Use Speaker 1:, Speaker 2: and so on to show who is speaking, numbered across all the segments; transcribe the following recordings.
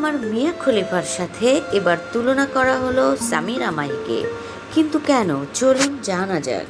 Speaker 1: আমার মিয়া খলিফার সাথে এবার তুলনা করা হলো সামিরা মাইকে। কিন্তু কেন? চলুন জানা যাক।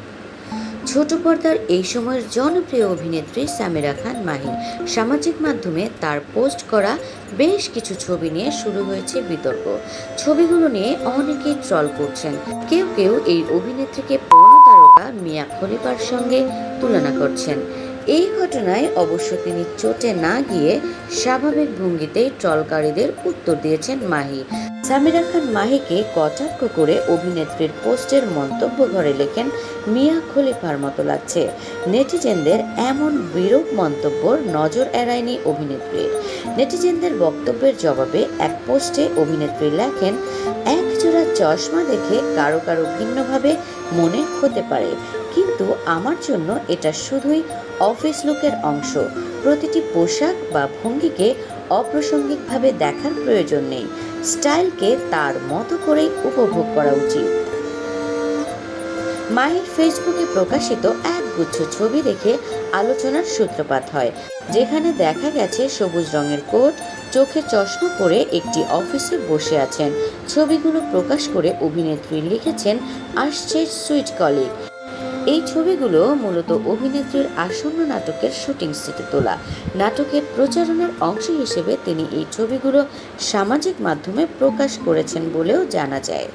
Speaker 1: ছোট পর্দার এই সময়ের জনপ্রিয় অভিনেত্রী সামিরা খান মাহি সামাজিক মাধ্যমে তার পোস্ট করা বেশ কিছু ছবি নিয়ে শুরু হয়েছে বিতর্ক। ছবিগুলো নিয়ে অনেকেই ট্রল করছেন। কেউ কেউ এই অভিনেত্রীকে পর্ণ তারকা মিয়া খলিফার সঙ্গে তুলনা করছেন। এই ঘটনায় অবশ্য তিনি চোটে না গিয়ে স্বাভাবিক ভঙ্গিতেই ট্রলকারীদের উত্তর দিয়েছেন মাহি। সামিরা খান মাহিকে কটাক্ষ করে অভিনেত্রীর পোস্টের মন্তব্য ঘরে লেখেন, মিয়া খলিফার মতো লাগছে। নেটিজেনদের এমন বিরূপ মন্তব্যর নজর এড়ায়নি অভিনেত্রীর নেটিজেনদের বক্তব্যের জবাবে এক পোস্টে অভিনেত্রী লেখেন, এক জোড়া চশমা দেখে কারও কারও ভিন্নভাবে মনে হতে পারে। কিন্তু আমার জন্য এটা শুধুই অফিস লুকের অংশ। প্রতিটি পোশাক বা ভঙ্গিকে অপ্রাসঙ্গিকভাবে দেখার প্রয়োজন নেই। স্টাইলকে তার মতো করেই উপভোগ করা উচিত। মাহির ফেসবুকে প্রকাশিত এক গুচ্ছ ছবি দেখে আলোচনার সূত্রপাত হয়, যেখানে দেখা গেছে সবুজ রঙের কোট, চোখে চশমা পরে একটি অফিসে বসে আছেন। ছবিগুলো প্রকাশ করে অভিনেত্রী লিখেছেন, আসছে সুইট কলিগ। এই ছবিগুলো মূলত অভিনেত্রীর আসন্ন নাটকের শুটিং সেটে তোলা। নাটকের প্রচারণার অংশ হিসেবে তিনি এই ছবিগুলো সামাজিক মাধ্যমে প্রকাশ করেছেন বলেও জানা যায়।